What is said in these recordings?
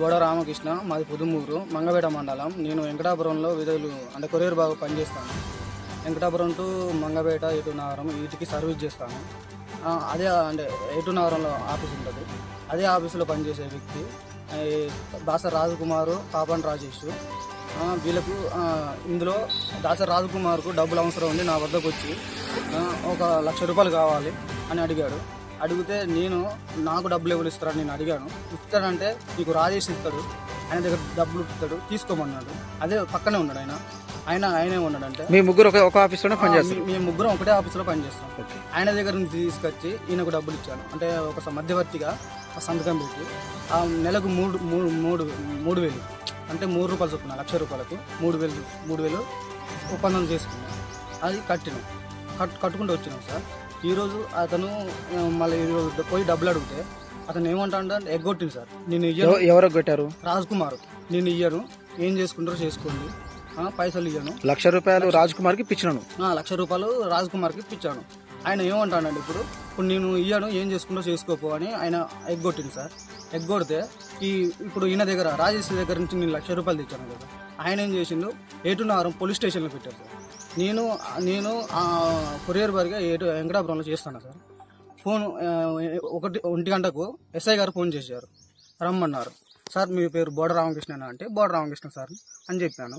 బోడ రామకృష్ణ మాది పుదుమూరు మంగపేట మండలం. నేను వెంకటాపురంలో విధులు అంటే కొరియర్ బాగా పనిచేస్తాను. వెంకటాపురం టు మంగపేట ఎటు నగరం వీటికి సర్వీస్ చేస్తాను. అదే అంటే ఎటు నగరంలో ఆఫీస్ ఉంటుంది. అదే ఆఫీసులో పనిచేసే వ్యక్తి ఈ దాసర్ రాజకుమారు పాపన్ రాజేష్. వీళ్ళకు ఇందులో దాసర్ రాజకుమార్కు డబ్బులు అవసరం ఉంది నా వద్దకు వచ్చి ఒక లక్ష రూపాయలు కావాలి అని అడిగాడు. అడిగితే నేను నాకు డబ్బులు ఎవరు ఇస్తారని నేను అడిగాను. ఇస్తాడంటే నీకు రాజేష్ ఇస్తాడు ఆయన దగ్గర డబ్బులు ఇస్తాడు తీసుకోమన్నాడు. అదే పక్కనే ఉన్నాడు ఆయన. ఆయన ఆయనే ఉన్నాడంటే మీ ముగ్గురు ఒక ఒక ఆఫీస్లోనే పనిచేస్తారు. మీ- మేము ముగ్గురం ఒకటే ఆఫీసులో పనిచేస్తాం ఆయన దగ్గర నుంచి తీసుకొచ్చి ఈయనకు డబ్బులు ఇచ్చాను. అంటే ఒక మధ్యవర్తిగా సంతకం పెట్టి ఆ నెలకు మూడు మూడు మూడు మూడు వేలు. అంటే మూడు రూపాయలు చొప్పున లక్ష రూపాయలకు మూడు వేలు మూడు వేలు ఒప్పందం చేసుకున్నాం అది కట్టినాం. కట్ కట్టుకుంటూ వచ్చినాం సార్. ఈరోజు అతను మళ్ళీ ఈరోజు పోయి డబ్బులు అడిగితే అతను ఏమంటాడు అంటే ఎగ్గొట్టింది సార్. నేను ఇయ్యను. ఎవ- ఎవరికి కొట్టారు రాజ్ కుమార్. నేను ఇయ్యను. ఏం చేసుకుంటారో చేసుకోండి. ఆ, పైసలు ఇయ్యను. లక్ష రూపాయలు రాజ్ కుమార్కి ఇప్పించినాను. ఆ, లక్ష రూపాయలు రాజ్ కుమార్కి ఇప్పించాను. ఆయన ఏమంటాడండి ఇప్పుడు ఇప్పుడు నేను ఇయ్యాను ఏం చేసుకుంటో చేసుకోపో అని ఆయన ఎగ్గొట్టింది సార్. ఎగ్గొడితే ఈ ఇప్పుడు ఈయన దగ్గర రాజేష్ దగ్గర నుంచి నేను లక్ష రూపాయలు తెచ్చాను కదా. ఆయన ఏం చేసిండు ఏటునారం పోలీస్ స్టేషన్లో పెట్టారు సార్. నేను నేను కొరియర్ బార్గా ఏటు వెంకటాపురంలో చేస్తాను సార్. ఫోన్ ఒకటి ఒంటి గంటకు ఎస్ఐ గారు ఫోన్ చేశారు. రమ్మన్నారు. సార్ మీ పేరు బోడ రామకృష్ణ అంటే బోడ రామకృష్ణ సార్ అని చెప్పాను.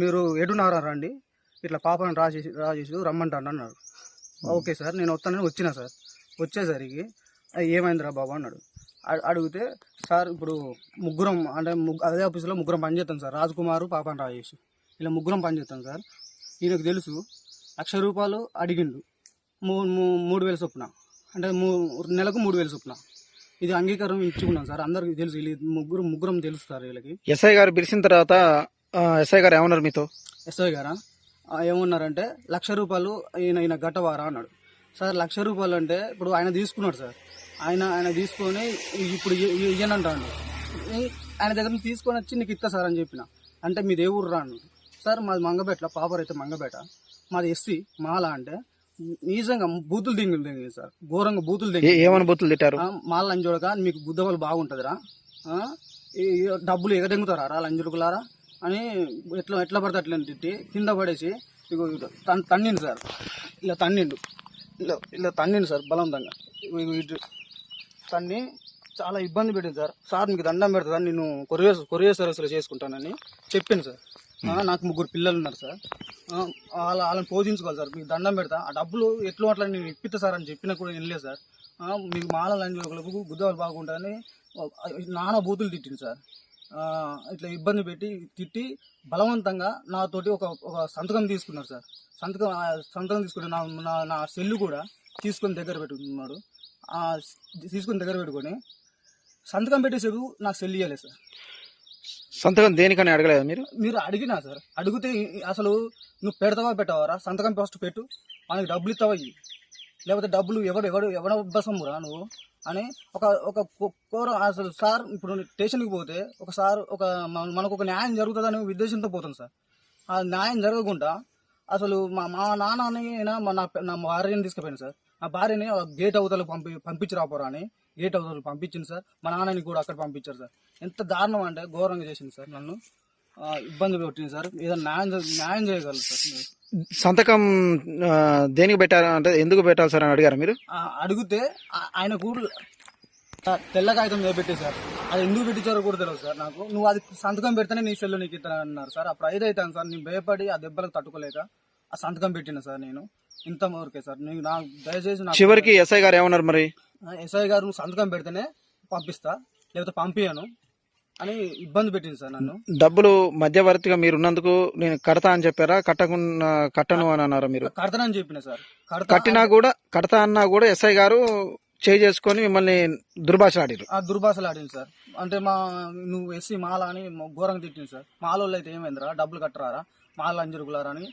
మీరు ఎటున్నారా రండి. ఇట్లా పాపను రాజేసి రాజేసి రమ్మంటాను అన్నాడు ఓకే సార్ నేను వస్తానని వచ్చిన సార్. వచ్చేసరికి ఏమైందిరా బాబు? అన్నాడు. అడిగితే సార్ ఇప్పుడు ముగ్గురం అంటే ముగ్గు అదే ఆఫీస్లో ముగ్గురం పనిచేస్తాం సార్. రాజ్ కుమారు పాపన్ రాజేష్ ఇలా ముగ్గురం పనిచేస్తాం సార్. ఈయనకు తెలుసు. లక్ష రూపాయలు అడిగిండు. మూ- మూ- మూడు వేల చొప్పున. అంటే మూ నెలకు మూడు వేల చొప్పున. ఇది అంగీకారం ఇచ్చుకున్నాం సార్. అందరికి తెలుసు. వీళ్ళు ముగ్గురు ముగ్గురం తెలుసు సార్ వీళ్ళకి. ఎస్ఐ గారు పిలిచిన తర్వాత ఎస్ఐ గారు ఏమన్నారు మీతో? ఎస్ఐ గారా? ఏమన్నారంటే లక్ష రూపాయలు ఈయన ఈయన గట్టవారా అన్నాడు. సార్ లక్ష రూపాయలు అంటే ఇప్పుడు ఆయన తీసుకున్నాడు సార్. ఆయన ఆయన తీసుకొని ఇప్పుడు ఇయ్యనంటాడు. ఆయన దగ్గర నుంచి తీసుకొని వచ్చి నీకు ఇస్తా సార్ అని చెప్పిన. అంటే మీది ఏ ఊరు రాను సార్ మాది మంగపేట పాపర్ అయితే మంగపేట. మాది ఎస్సీ మాల అంటే నిజంగా బూతులు దింగులు దింగింది సార్. ఘోరంగా బూతులు దింగి ఏమని బొత్తులు తిట్టారు? మాల లంజోడక మీకు బుద్ధవాళ్ళు బాగుంటుందిరా. ఆ? ఈ డబ్బులు ఎగదెంగుతారా రా లంజుడుకులారా? అని ఎట్లా ఎట్లా పడితే అట్లా తిట్టి కింద పడేసి ఇగో తన్నిండు సార్. ఇలా తన్నిండు. ఇలా ఇలా తన్నిండు సార్ బలవంతంగా. తన్ని చాలా ఇబ్బంది పెట్టింది సార్. సార్ మీకు దండం పెడతా నేను కొరియర్ కొరియర్ సర్వీస్లో చేసుకుంటానని చెప్పింది సార్. నాకు ముగ్గురు పిల్లలు ఉన్నారు సార్ వాళ్ళ వాళ్ళని పోషించుకోవాలి సార్. మీకు దండం పెడతా. ఆ డబ్బులు ఎట్లా అట్లా నేను ఇప్పిస్తా సార్ అని చెప్పినా కూడా వినలేదు సార్. మీకు మాల లంజోకులకు గుద్దవాళ్ళు బాగుంటుందని నానా బూతులు తిట్టింది సార్. ఇట్లా ఇబ్బంది పెట్టి తిట్టి బలవంతంగా నాతోటి ఒక ఒక సంతకం తీసుకున్నారు సార్. సంతకం ఆ సంతకం తీసుకుంటే నా నా నా సెల్లు కూడా తీసుకొని దగ్గర పెట్టుకున్నాడు. తీసుకొని దగ్గర పెట్టుకొని సంతకం పెట్టేసేపు నాకు సెల్ ఇవ్వలేదు సార్. సంతకం దేనికని అడగలేదు మీరు? మీరు అడిగినా సార్. అడిగితే అసలు నువ్వు పెడతావా పెట్టావారా? సంతకం ఫస్ట్ పెట్టు. మనకి డబ్బులు ఇస్తావా లేకపోతే డబ్బులు ఎవడు ఎవడు ఎవడ బసమ్మురా నువ్వు అని ఒక ఒక కోర అసలు సార్ ఇప్పుడు స్టేషన్కి పోతే ఒక సార్ ఒక మనకు ఒక న్యాయం జరుగుతుందని ఉద్దేశంతో పోతుంది సార్. ఆ న్యాయం జరగకుండా అసలు మా మా నాన్నని అయినా మా నా నా భార్యని తీసుకుపోయాను సార్. నా భార్యని ఆ గేట్ అవతల పంపి పంపించి రాపోరా అని గేట్ అవతల పంపించింది సార్. మా నాన్నని కూడా అక్కడ పంపించారు సార్. ఎంత దారుణం అంటే ఘోరంగా చేసింది సార్ నన్ను. ఆ, ఇబ్బంది పెట్టింది సార్. ఏదైనా న్యాయం న్యాయం చేయగలరు సార్. సంతకం ఆ, దేనికి పెట్టారు అంటే ఎందుకు పెట్టాలి సార్ అని అడిగారు మీరు? ఆ, అడిగితే ఆ- ఆయన కూడా తెల్ల కాగితం పెట్టే సార్. అది ఎందుకు పెట్టించారో కూడా తెలియదు సార్ నాకు. నువ్వు అది సంతకం పెడితేనే నీ సెల్లు నీకు ఇస్తాను అన్నారు సార్. అప్పుడు ఐదు అవుతాను సార్. నేను భయపడి ఆ దెబ్బలకు తట్టుకోలేక ఆ సంతకం పెట్టిన సార్ నేను. ఇంత వరకే సార్ నాకు దయచేసి చివరికి ఎస్ఐ గారు ఏమన్నారు మరి? ఎస్ఐ గారు నువ్వు సంతకం పెడితేనే పంపిస్తా లేకపోతే పంపియను అని ఇబ్బంది పెట్టింది సార్ నన్ను. డబ్బులు మధ్యవర్తిగా మీరు ఉన్నందుకు నేను కడతా అని చెప్పారా? కట్టకుండా కట్టను అని అన్నారా మీరు? కడతానని చెప్పిన సార్. కట్టినా కూడా కడతా అన్నా కూడా ఎస్ఐ గారు చేయి చేసుకొని మిమ్మల్ని దుర్భాషలాడారు. ఆ దుర్భాషలు ఆడింది సార్. అంటే మా నువ్వు ఎస్సీ మాల అని ఘోరంగా తిట్టింది సార్. మాలోళ్ళు అయితే ఏమైందిరా? డబ్బులు కట్టరారా? మాల అంజరుగులారా అని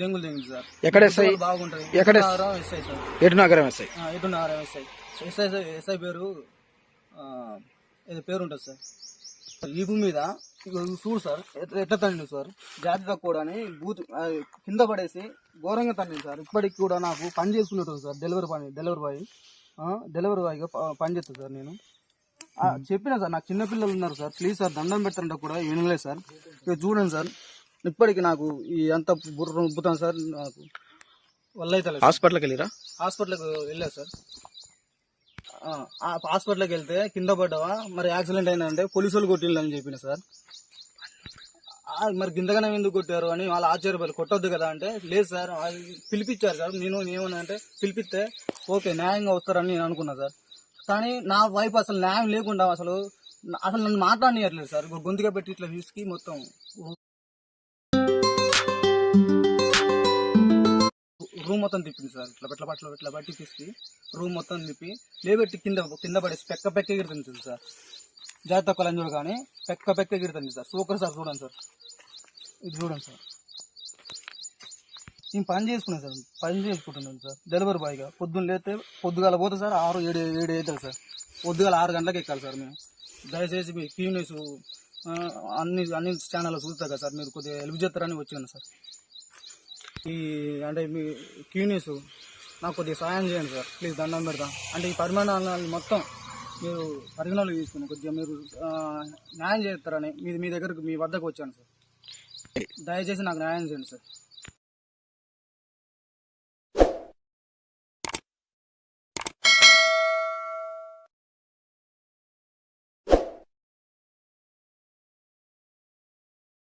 దెంగులు దింగింది సార్. ఎక్కడ ఎస్ఐ? బాగుంటది. ఎక్కడ ఎస్ఐ సార్. ఎటు నగరం ఎస్ఐ. ఎస్ఐ ఎస్ఐ ఎస్ఐ పేరు ఏదో పేరు ఉంటుంది సార్. మీద చూడు సార్ ఎట్లా తన్నిండు సార్? జాతి తక్కువ అని బూత్ కింద పడేసి ఘోరంగా తన్నింది సార్. ఇప్పటికి కూడా నాకు పని చేసుకున్నట్టు సార్ డెలివరీ పని డెలివరీ బాయ్. డెలివరీ బాయ్గా పని చేస్తాను సార్ నేను. చెప్పినా సార్ నాకు చిన్న పిల్లలు ఉన్నారు సార్. ప్లీజ్ సార్ దండం పెట్టండి కూడా వినలేదు సార్. ఇక చూడండి సార్. ఇప్పటికి నాకు ఈ అంత బుర్ర ఉబ్బుతాను సార్ నాకు వల్ల అయితే. హాస్పిటల్కి వెళ్ళిరా? హాస్పిటల్కి వెళ్ళా సార్. హాస్పిటల్కి వెళ్తే కింద పడ్డావా? మరి యాక్సిడెంట్ అయిందంటే పోలీసు వాళ్ళు కొట్టిండు అని చెప్పిన సార్. మరి గింతగానే ఎందుకు కొట్టారు అని వాళ్ళు ఆశ్చర్యపోయారు కొట్టొద్దు కదా అంటే లేదు సార్ పిలిపించారు సార్. నేను ఏమన్నా అంటే పిలిపిస్తే ఓకే న్యాయంగా వస్తారని నేను అనుకున్నా సార్. కానీ నా వైపు అసలు న్యాయం లేకుండా అసలు అసలు నన్ను మాట్లాడనియట్లేదు సార్. గొంతుగా పెట్టి ఇట్లా తీసుకు మొత్తం రూమ్ మొత్తం తిప్పింది సార్. ఇట్లా ఇట్లా పట్ల ఇట్లా బట్టి తీసి రూమ్ మొత్తం తిప్పి లేబెట్టి కింద కింద పడేసి పెక్క పెక్క ఎగురుతుంది సార్. జాగ్రత్త కొలంజోడు కానీ పెక్క పెక్క ఎగురుతుంది సార్. సూపర్ సార్ చూడండి సార్. ఇది చూడండి సార్. నేను పని చేసుకున్నాను సార్. పని చేసుకుంటున్నాను సార్. డెలివరీ బాయ్గా. పొద్దున్న లేతే పొద్దుగాల పోతే సార్ ఆరు ఏడు ఏడు అవుతుంది సార్. పొద్దుగాల ఆరు గంటలకు ఎక్కాలి సార్ మేము. దయచేసి మీ క్యూ న్యూస్ అన్ని అన్ని ఛానల్లో చూస్తా కదా సార్. మీరు కొద్దిగా హెల్ప్ చేస్తారని వచ్చాను సార్. ఈ అంటే మీ క్యూ న్యూస్ నాకు కొద్దిగా సాయం చేయండి సార్. ప్లీజ్ దండం పెడతాం. అంటే ఈ పరిమాణాలను మొత్తం మీరు పరిగణలో తీసుకుని కొద్దిగా మీరు న్యాయం చేస్తారని మీ మీ దగ్గరకు మీ వద్దకు వచ్చాను సార్. దయచేసి నాకు న్యాయం చేయండి సార్.